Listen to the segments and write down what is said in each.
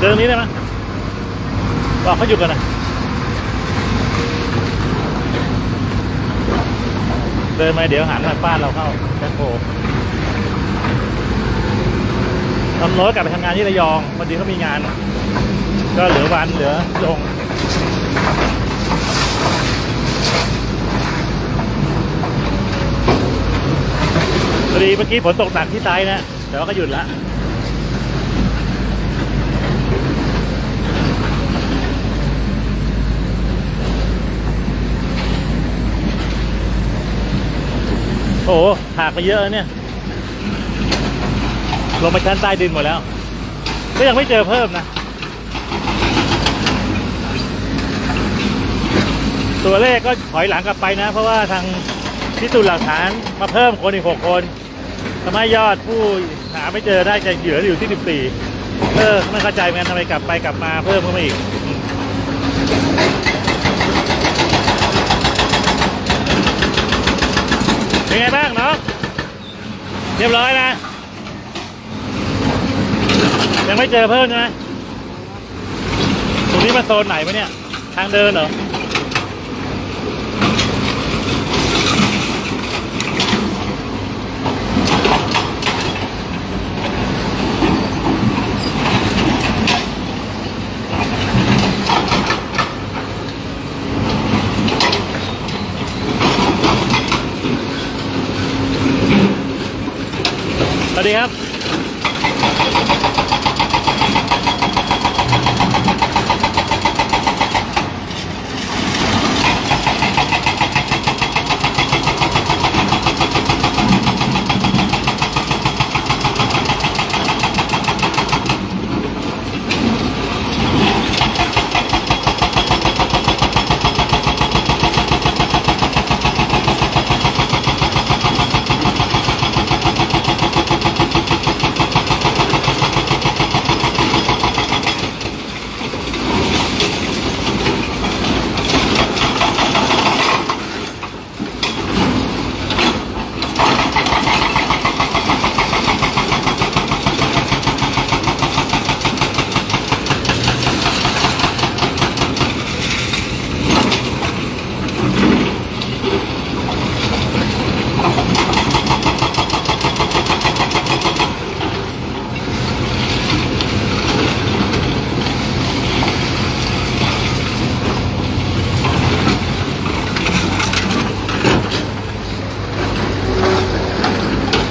เดินนี้ได้ไหมบอกเขาหยุดกันนะเดินมาเดี๋ยวหันมาป้านเราเข้าแบ็คโฮทำรถกลับไปทำงานที่ระยองวันดีเขามีงาน ก็เหลือวันเหลือลงพอดีเมื่อกี้ฝนตกหนักที่ไซต์นะแต่ว่าก็หยุดละ โอ้โหหักไปเยอะเนี่ย ลงไปชั้นใต้ดินหมดแล้ว ก็ยังไม่เจอเพิ่มนะ ตัวเลขก็ถอยหลังกลับไปนะ เพราะว่าทางพิสูจน์หลักฐานมาเพิ่มคนอีกหกคนทำให้ยอดผู้หาไม่เจอได้จะเหลืออยู่ที่ 14 เออไม่เข้าใจเหมือนกันทำไมกลับไปกลับมาเพิ่มขึ้นมาอีกอืม เป็นไงบ้างเนาะเรียบร้อยนะ ยังไม่เจอเพิ่มใช่ไหมตรงนี้มันโซนไหนวะเนี่ย ทางเดินเหรอ สวัสดีครับ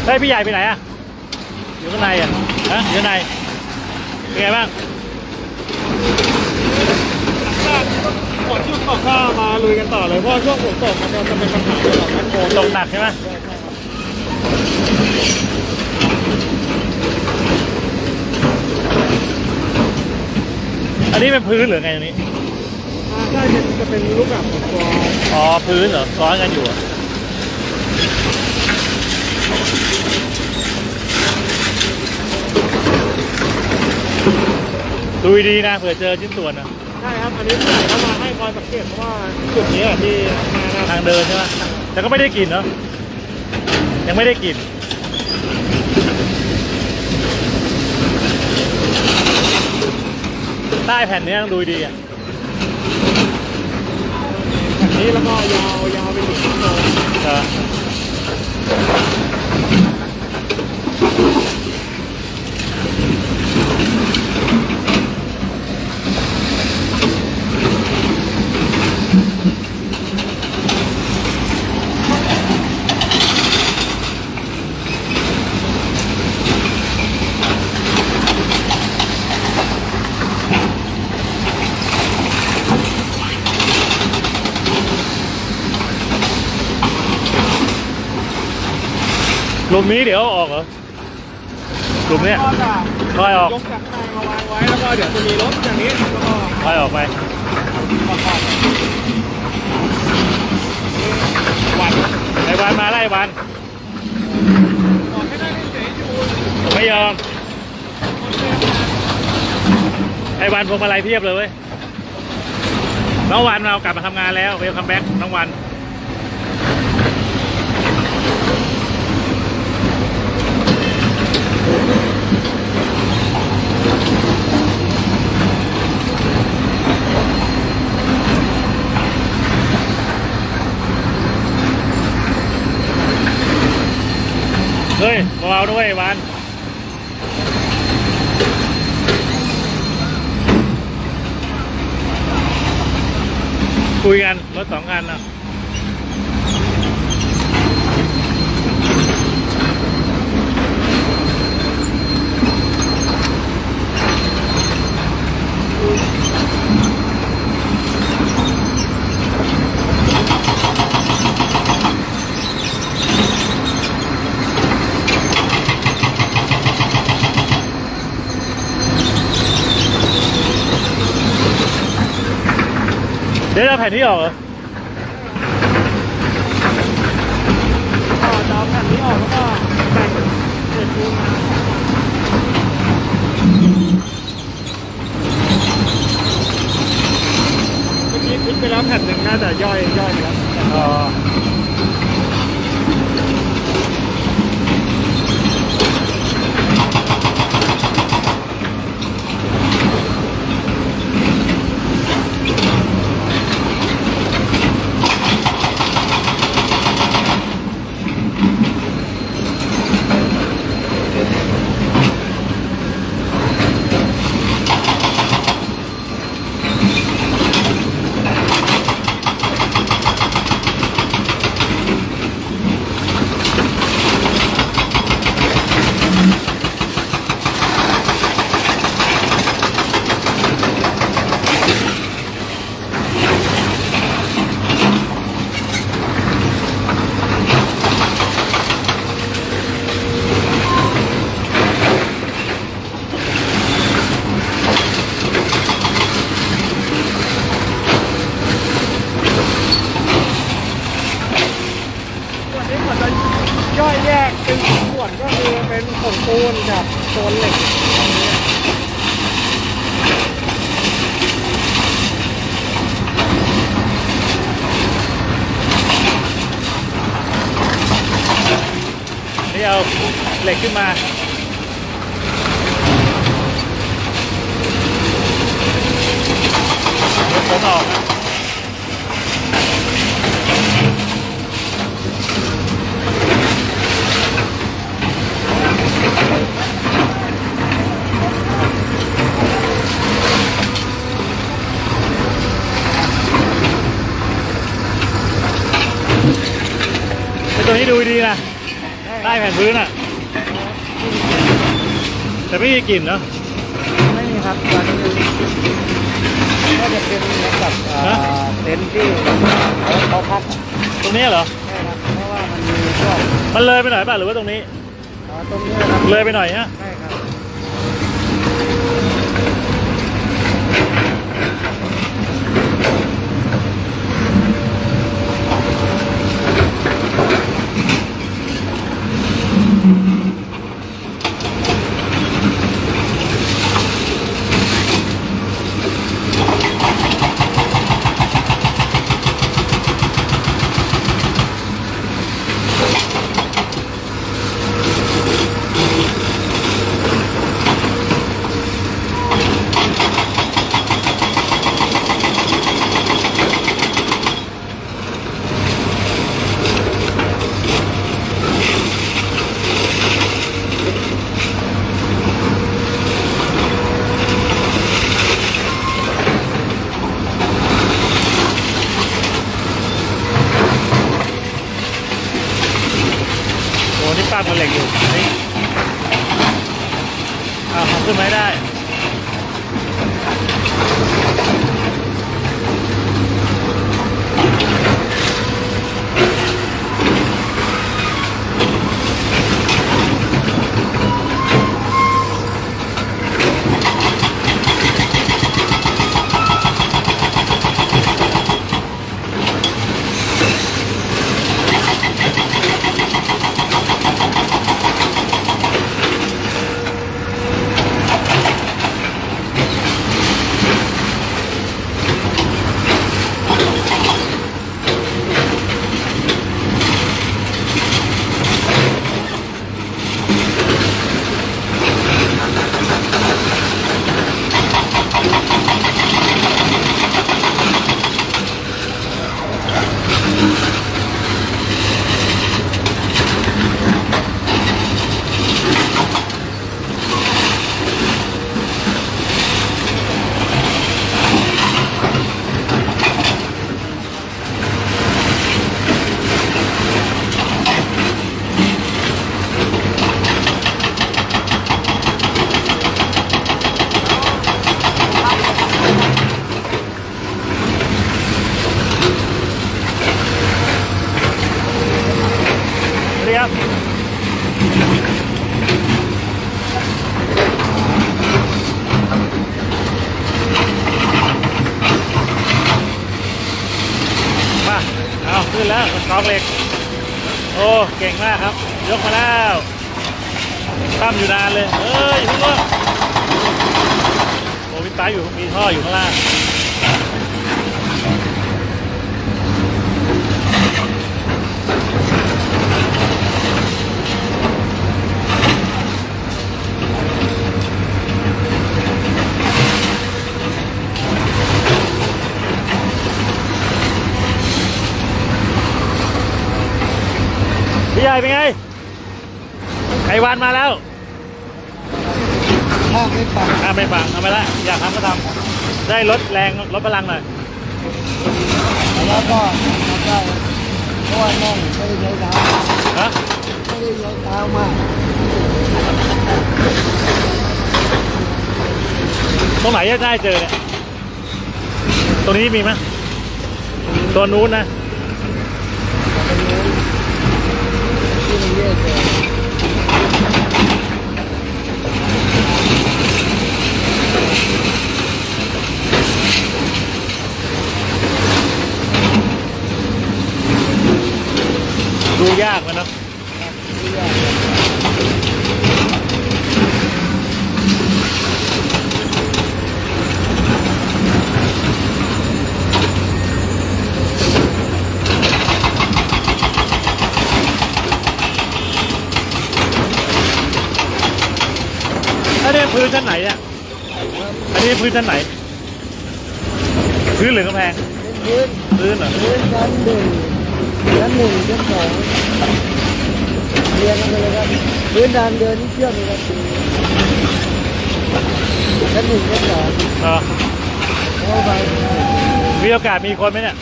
ฮ้ยพี่ใหญ่ไปไหนอะอยู่ข้างในอะฮะอยู่ข้างในเป็นไงบ้างฝนหยุดตกก็มาลุยกันต่อเลยเพราะว่าช่วงฝนตกมันจะเป็นปัญหาเรื่องของแมคโครตกหนักใช่ไหมอันนี้เป็นพื้นหรือไงอันนี้ใช่จะเป็นรูปแบบของตัวอ๋อพื้นเหรอซ้อนกันอยู่อะ ดูดีๆนะเผื่อเจอชิ้นส่วนนะใช่ครับอันนี้ผู้ใหญ่เข้ามาให้คอยสังเกตเพราะว่าจุดนี้อะที่มานะทางเดินใช่ไหมแต่ก็ไม่ได้กลิ่นเนาะยังไม่ได้กลิ่นใต้แผ่นนี้ต้องดูดีอะอันนี้แล้วก็ยาวยาวไปถึงชิ้นโตเออ หลุมนี้เดี๋ยวเอาออกเหรอหลุมเนี้ยก็จะค่อยออกยกจากข้างมาวางไว้แล้วก็เดี๋ยวจะมีรถอย่างนี้แล้วก็ค่อยออกไปประกอบวันไอ้วันมาไล่วันออกให้ได้เฉยๆอยู่ผมไม่ยอมไอ้วันพวงมาลัยเพียบเลยเว้ยน้องวันเรากลับมาทำงานแล้วเวลคัมแบ็กน้องวัน เฮ้ยบาๆด้วยวันคุยกันรถสองคันนะ เดี๋ยวเราแผ่นนี้ออกเหรอ ก็จะเอาแผ่นนี้ออกแล้วก็แบ่งเศษปูนมาเมื่อกี้พลิกไปแล้วแผ่นหนึ่งน่าจะย่อยย่อยไปแล้ว อ๋อส่วนนี้เหมือนจะย่อยแยกเป็นสองส่วนก็คือเป็นผงปูนกับโซนเหล็กตรงนี้ นี่เอาเหล็กขึ้นมายกผมออกนะไอ้ตัวนี้ดูดีนะ ใต้แผ่นพื้นอะ แต่ไม่มีกลิ่นเนาะไม่มีครับตอนนี้ก็จะเป็นเหมือนกับเอ่อฮะเต็นท์ที่เขาพักตรงนี้เหรอ ใช่ครับเพราะว่ามันมีพวกมันเลยไปหน่อยป่ะหรือว่าตรงนี้ เอ่อตรงนี้นะครับเลยไปหน่อยฮะ ใช่ครับ โอ้นี่ป้ามันเหล็กอยู่นี่เอาเอา ขึ้นไม่ได้ เป็นไงไอวานมาแล้วถ้าไม่ปังอะไม่ฟังทำไปละอยากทำก็ทำได้ลดแรงลดพลังหน่อยแล้วก็แล้วก็เพราะว่านั่งไม่ได้ใช้เท้าฮะไม่ได้ใช้เท้ามากตรงไหนจะได้เจอเนี่ยตรงนี้มีไหมตัวนู้นนะ ที่มันเรียกเลย ดูยากมันนะที่เรียกอันนี้พื้นชั้นไหนเนี่ยอันนี้พื้นชั้นไหน พื้นหรือกำแพง พื้นพื้นเหรอ พื้นชั้นหนึ่งชั้นหนึ่งชั้นสอง เรียงกันไปเลยครับพื้นดานเดินนี่เชื่อมเลยครับชั้นหนึ่งชั้นสองเออเข้าไปมีโอกาสมีคนไหมเนี่ย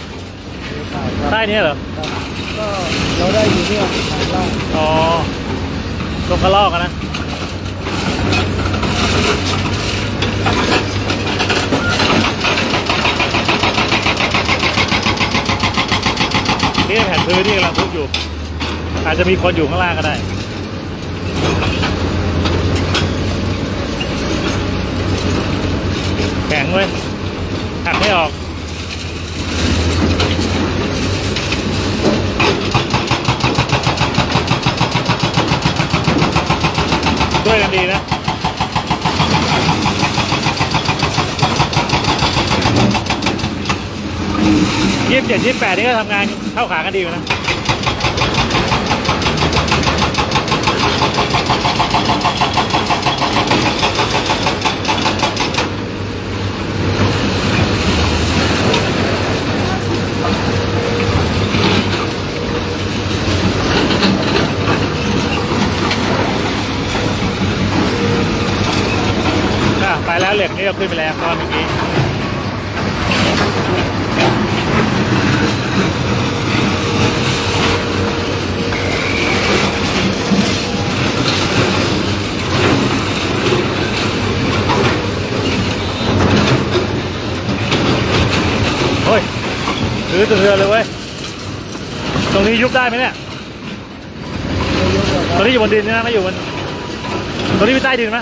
ใต้นี้เหรอก็เราได้อยู่เนี่ยฐานล่างอ๋อตรงกระลอกอะนะนี่แผ่นพื้นที่กำลังทุบอยู่ อาจจะมีคนอยู่ข้างล่างก็ได้ แข็งเว้ยหักไม่ออกด้วยกันดีนะยี่สิบเจ็ดยี่สิบแปดนี่ก็ทำงานเข้าขากันดีอยู่นะอะ ไปแล้วเหล็กนี่ก็ขึ้นไปแล้วตอนเมื่อกี้โอ้ยถือตัวเรือเลยเว้ย ตรงนี้ยุบได้ไหมเนี่ย ตรงนี้อยู่บนดินนะไม่อยู่บนตรงนี้อยู่ใต้ดินไหม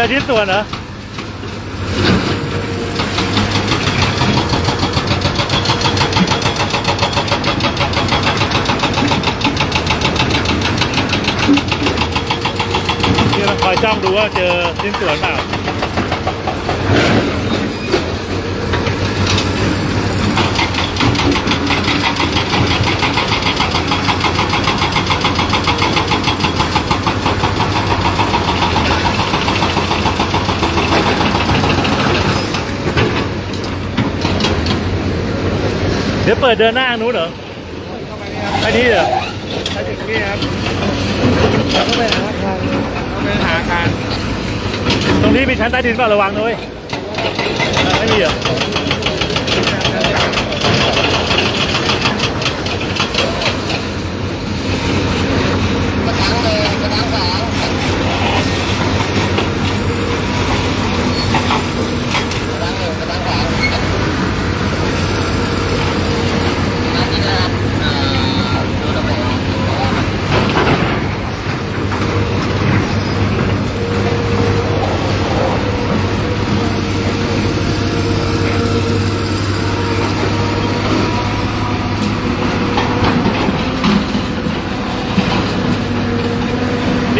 เจอชิ้นส่วนเหรอนี่เราคอยจ้องดูว่าเจอชิ้นสวนเปล่า ดี๋ยวเปิดเดินหน้าทางนู้นเหรอเข้าไปนี่ครับอันนี้เหรอมาถึงนี่ครับเราก็ไปหาทางเราไปหาการตรงนี้มีชั้นใต้ดินเปล่าระวังด้วยไม่มีเหรอ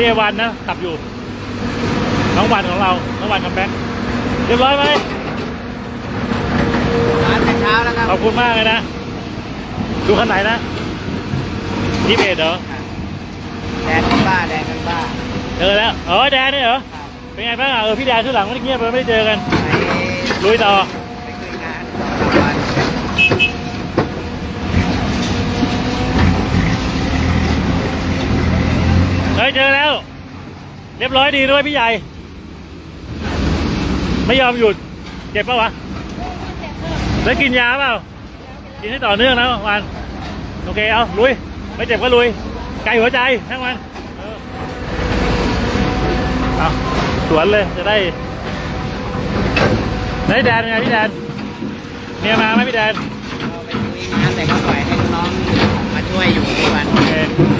นี่ไอ้วันนะขับอยู่ น้องวันของเราน้องวันคัมแบ็คเรียบร้อยไหมร้านแต่เช้าแล้วครับขอบคุณมากเลยนะ ดูคันไหนนะยี่สิบเอ็ดเหรอแดงกันบ้าแดงกันบ้าเจอแล้วอ๋อแดนนี่เหรอเป็นไงบ้างอะเออพี่แดนข้างหลังไม่ได้เงียบเลยไม่ได้เจอกันไปลุยต่อไปคุยงานสองสามวัน ฮ้ยเจอแล้ว เรียบร้อยดีด้วยพี่ใหญ่ ไม่ยอมหยุด เจ็บปะวะ แล้วกินยาเปล่า กินให้ต่อเนื่องนะวัน โอเคเอาลุย ไม่เจ็บก็ลุย ไกลหัวใจทั้งวันเออเอาสวนเลยจะได้ไหนแดนเป็นไงพี่แดนเมียมาไหมพี่แดนเราไปคุยงานแต่ก็ปล่อยให้น้องๆมาช่วยอยู่ทุกวัน โอเค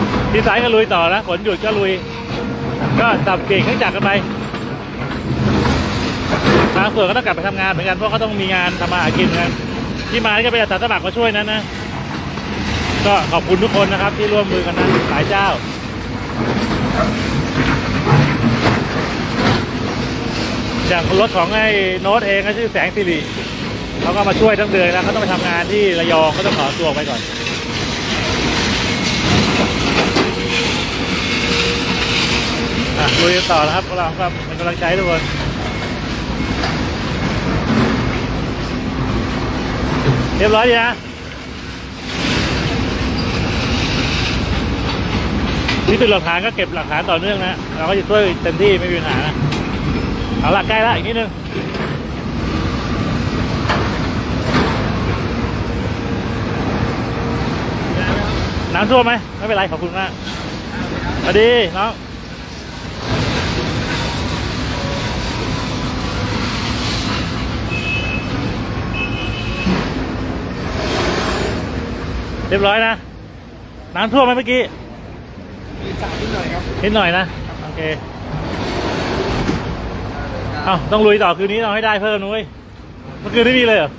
อะที่สายก็ลุยต่อนะฝนหยุดก็ลุย ก็สับเปลี่ยนเครื่องจักรกันไปบางส่วนก็ต้องกลับไปทำงานเหมือนกันเพราะเขาต้องมีงานทำมาหากินกันที่มานี่ก็เป็นอาสาสมัครมาช่วยนั้นนะ ก็ขอบคุณทุกคนนะครับ ที่ร่วมมือกันนะหลายเจ้าอย่างรถของไอ้โน้ตเองก็ชื่อแสงสิริเขาก็มาช่วยทั้งเดือนแล้วเขาต้องไปทำงานที่ระยองเขาต้องขอตัวไปก่อน อะลุยกันต่อนะครับพวกเราครับเป็นกำลังใช้ทุกคนเรียบร้อยดีนะนี่คือหลักฐานก็เก็บหลักฐานต่อเนื่องนะ เราก็จะช่วยเต็มที่ไม่มีปัญหานะเอาละใกล้ละอีกนิดนึงน้ำท่วมไหมไม่เป็นไรขอบคุณมากสวัสดีน้อง เรียบร้อยนะ น้ำท่วมไหมเมื่อกี้มีสายนิดหน่อยครับนิดหน่อยนะ โอเค เอ้าต้องลุยต่อคืนนี้เราให้ได้เพิ่มนุ้ยเมื่อคืนไม่มีเลยเหรอ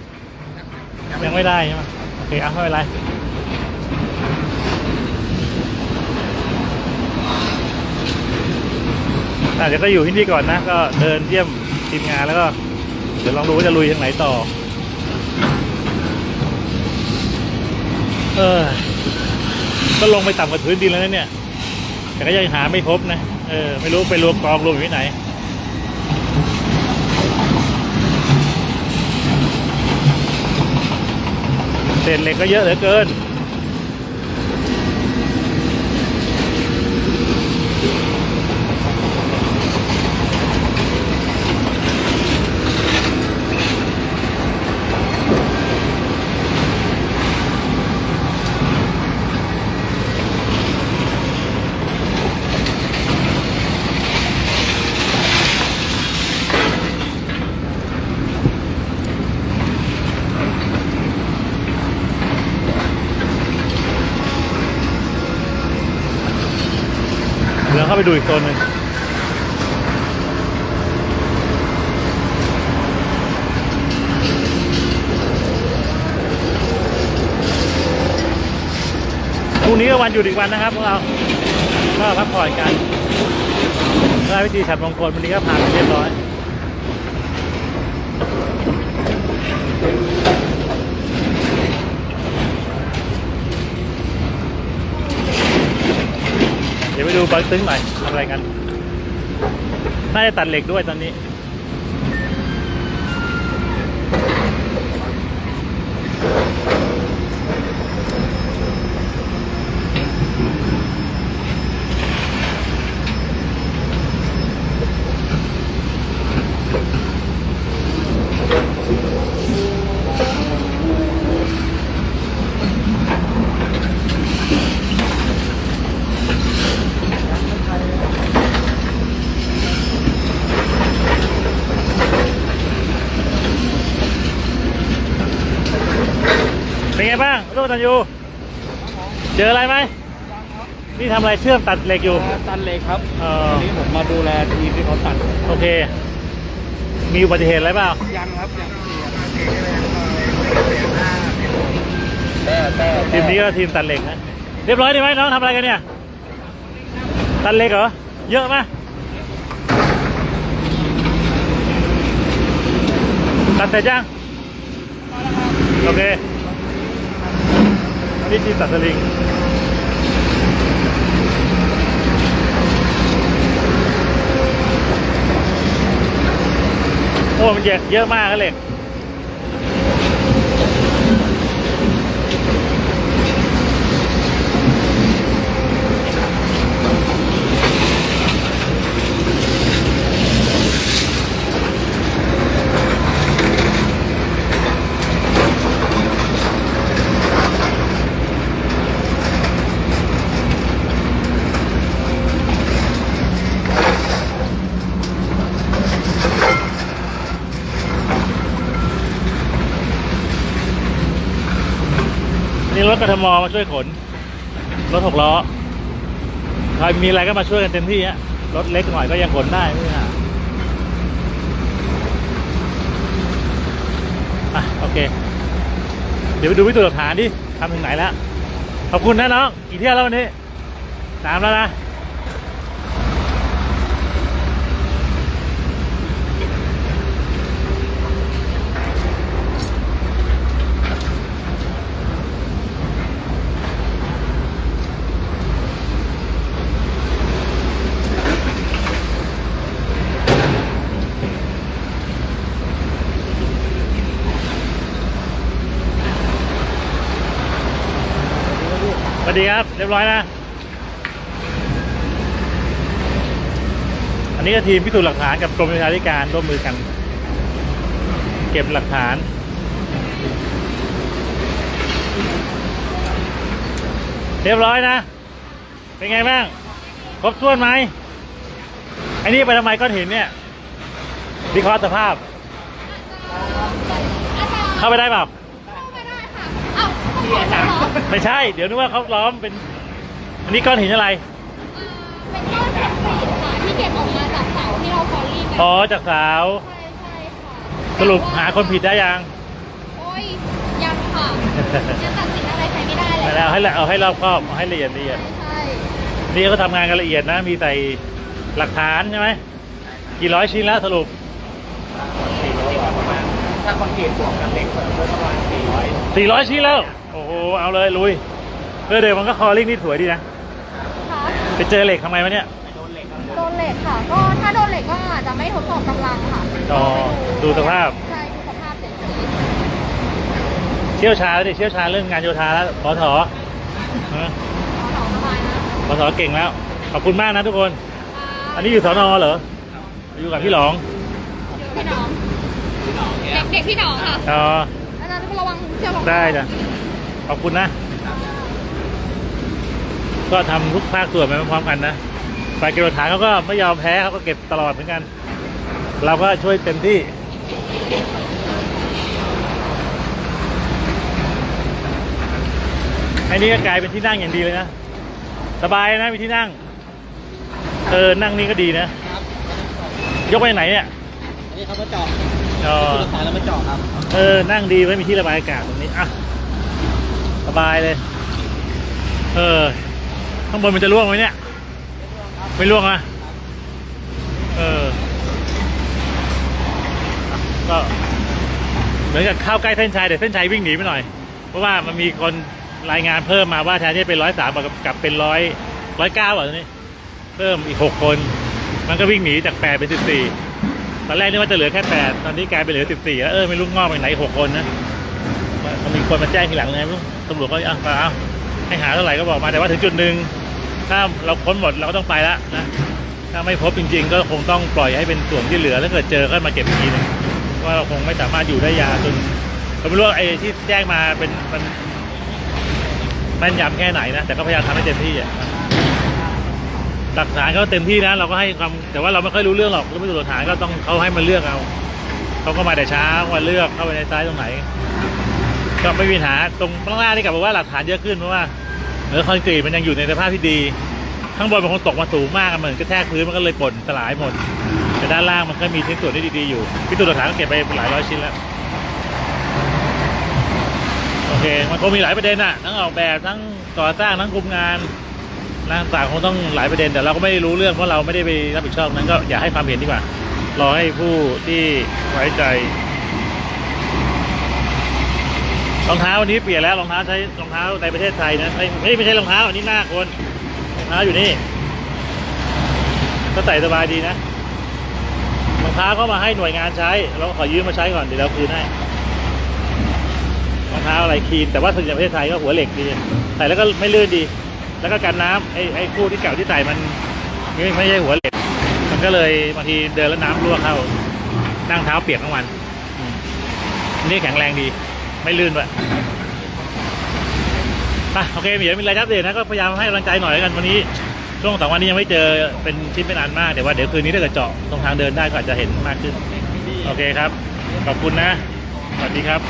ยังไม่ได้ใช่ไหมโอเคเอาไม่เป็นไรอะเดี๋ยวก็อยู่ที่นี่ก่อนนะ ก็เดินเยี่ยมทีมงานแล้วก็ เดี๋ยวลองดูว่าจะลุยทางไหนต่อ เออ ก็ลงไปต่ำกว่าพื้นดินแล้วนะเนี่ย แต่ก็ยังหาไม่พบนะ เออ ไม่รู้ไปรวมกองรวมอยู่ที่ไหน เศษเหล็กก็เยอะเหลือเกิน ดูอีกโซนหนึ่งพรุ่งนี้ก็วันหยุดอีกวันนะครับพวกเรา ก็พักผ่อนกันได้วิธีฉับมงคลวันนี้ก็ผ่านไปเรียบร้อย เดี๋ยวไปดูบักตึ้งหน่อยทำอะไรกัน น่าจะตัดเหล็กด้วยตอนนี้ ไงบ้างลูกตันยูเจออะไรไหมนี่ทำอะไรเชื่อมตัดเหล็กอยู่ ตันเหล็กครับเออ วันนี้ผมมาดูแลทีมที่เขาตัดโอเค มีอุบัติเหตุอะไรเปล่ายังครับยังแต่แต่ทีมนี้ก็ทีมตัดเหล็กนะเรียบร้อยดีไหมน้องทำอะไรกันเนี่ยตัดเหล็กเหรอเยอะไหมตัดเสร็จยังโอเค นี่ทีมตัดสลิงโอ้มันเยอะเยอะมากนเลย กทมมาช่วยขน รถหกล้อใครมีอะไรก็มาช่วยกันเต็มที่ฮะรถเล็กหน่อยก็ยังขนได้ไม่ใช่อะโอเค เดี๋ยวไปดูวิธีหลักฐานดิทำถึงไหนแล้ว ขอบคุณนะน้อง กี่เที่ยวแล้ววันนี้สามแล้วนะ สวัส ดีครับ เรียบร้อยนะ อันนี้ก็ทีมพิสูจน์หลักฐานกับกรมวิชาธิการร่วมมือกัน เก็บหลักฐานเรียบร้อยนะ เป็นไงบ้าง ครบถ้วนไหมไอ้นี่ไปทำไมก้อนหินเนี่ยวิเคราะห์สภาพ เข้าไปได้เปล่า เอ้าที่อาจารย์ ไม่ใช่ เดี๋ยวนึกว่าเขาล้อมเป็น อันนี้ก้อนหินอะไร เป็นก้อนแบบสีค่ะที่เก็บออกมาจากเสาที่เราคอรี่กันอ๋อ จากสาว ใช่ใช่ค่ะสรุปหาคนผิดได้ยัง โอ้ยยังค่ะยังตัดสินอะไรใครไม่ได้เลยแล้วให้ละเอาให้รอบครอบเอาให้ละเอียดละเอียด ใช่นี่เขาทำงานกันละเอียดนะ มีใส่หลักฐานใช่ไหม กี่ร้อยชิ้นแล้วสรุป ถ้าคอนกรีตบวกกับเหล็กเพิ่มก็ประมาณสี่ร้อยสี่ร้อยชิ้นแล้ว โอ้โหเอาเลยลุยเออเดี๋ยวมันก็คอลิ่งนี่สวยดีนะค่ะไปเจอเหล็กทำไมวะเนี่ยโดนเหล็กครับโดนเหล็กค่ะ ก็ถ้าโดนเหล็กก็อาจจะไม่ทดสอบกำลังค่ะอ๋อดูสภาพใช่ดูสภาพเฉยเชี่ยวชาญดิเชี่ยวชาญเรื่องงานโยธาแล้วขอถอฮะๆขอสบายนะขอถอเก่งแล้ว ขอบคุณมากนะทุกคน อันนี้อยู่สอนอเหรออยู่กับพี่หลองพี่น้องเด็กเด็กพี่น้องค่ะอ๋ออาจารย์ระวังเชือกรองเท้าได้จ้ะ ขอบคุณนะ ก็ทำทุกภาคส่วนไปพร้อมๆกันนะฝ่ายเก็บหลักฐานเขาก็ไม่ยอมแพ้เขาก็เก็บตลอดเหมือนกัน เราก็ช่วยเต็มที่ไอ้นี่ก็กลายเป็นที่นั่งอย่างดีเลยนะ สบายนะมีที่นั่ง เออ นั่งนี่ก็ดีนะครับยกไปไหนเนี่ย อันนี้เขามาเจาะอ๋อผู้โดยสารเรามาเจาะครับ เออ นั่งดีไม่มีที่ระบายอากาศตรงนี้ อะส บายเลย เออ ข้างบนมันจะร่วงไหมเนี่ย ไม่ร่วงอะเออ ก็เหมือนกับเข้าใกล้เส้นชัยแต่เส้นชัยวิ่งหนีไปหน่อย เพราะว่ามันมีคนรายงานเพิ่มมาว่าแทนที่เป็นร้อยสามกับกลับเป็นร้อยร้อยเก้าอะตอนนี้ เพิ่มอีกหกคน มันก็วิ่งหนีจากแปดเป็นสิบสี่ตอนแรกนึกว่าจะเหลือแค่แปดตอนนี้กลายเป็นเหลือสิบสี่แล้วเออไม่รู้งอกไปไหนหกคนนะ มันมีคนมาแจ้งทีหลังไงผู้ตำรวจก็อะเอาให้หาเท่าไหร่ก็บอกมาแต่ว่าถึงจุดหนึ่งถ้าเราค้นหมดเราก็ต้องไปแล้วนะถ้าไม่พบจริง ๆ ก็คงต้องปล่อยให้เป็นส่วนที่เหลือแล้วเกิดเจอก็มาเก็บอีกทีนึงว่าเราคงไม่สามารถอยู่ได้ยาวจนผมไม่รู้ว่าไอ้ที่แจ้งมาเป็นมันแม่นยำแค่ไหนนะแต่ก็พยายามทำให้เต็มที่อะหลักฐานก็เต็มที่นะเราก็ให้ความแต่ว่าเราไม่ค่อยรู้เรื่องหรอกเราไม่รู้หลักฐานก็ต้องเขาให้มันเลือกเอาเขาก็มาแต่เช้าว่าเลือกเข้าไปในซ้ายตรงไหน ก็ไม่มีปัญหาตรงข้างล่างนี่กลับมาว่าหลักฐานเยอะขึ้นเพราะว่าเออคอนกรีตมันยังอยู่ในสภาพที่ดี ข้างบนมันคงตกมาสูงมากเหมือนกระแทกพื้นมันก็เลยป่นสลายหมด แต่ด้านล่างมันก็มีชิ้นส่วนที่ดีๆอยู่พิสูจน์หลักฐานก็เก็บไปหลายร้อยชิ้นแล้วโอเคมันคงมีหลายประเด็นอะทั้งออกแบบทั้งก่อสร้างทั้งคุมงานนะต่างคงต้องหลายประเด็นแต่เราก็ไม่รู้เรื่องเพราะเราไม่ได้ไปรับผิดชอบนั้นก็อย่าให้ความเห็นดีกว่า รอให้ผู้ที่ไว้ใจ รองเท้าวันนี้เปลี่ยนแล้วรองเท้าใช้รองเท้าในประเทศไทยนะไม่ไม่ใช่รองเท้าอันนี้หน้าคนรองเท้าอยู่นี่ก็ใส่สบายดีนะรองเท้าก็มาให้หน่วยงานใช้เราขอยืมมาใช้ก่อนเดี๋ยวเราคืนให้รองเท้าอะไรครีนแต่ว่าส่วนใหญ่ประเทศไทยก็หัวเหล็กดีใส่แล้วก็ไม่ลื่นดี แล้วก็กันน้ำไอ้ไอ้คู่ที่เก่าที่ใส่มันไม่ไม่ใช่หัวเหล็ก มันก็เลยบางทีเดินแล้วน้ำรั่วเข้านั่งเท้าเปียกทั้งวันนี่แข็งแรงดี ไม่ลื่นด้วยไปโอเคมีอะไรมีอะไรอัปเดตนะก็พยายามให้กำลังใจหน่อยแล้วกันวันนี้ช่วงสองวันนี้ยังไม่เจอเป็นชิ้นเป็นอันมากแต่ว่าเดี๋ยวคืนนี้ถ้าเกิดเจาะตรงทางเดินได้ก็อาจจะเห็นมากขึ้น โอเคครับ ขอบคุณนะ สวัสดีครับ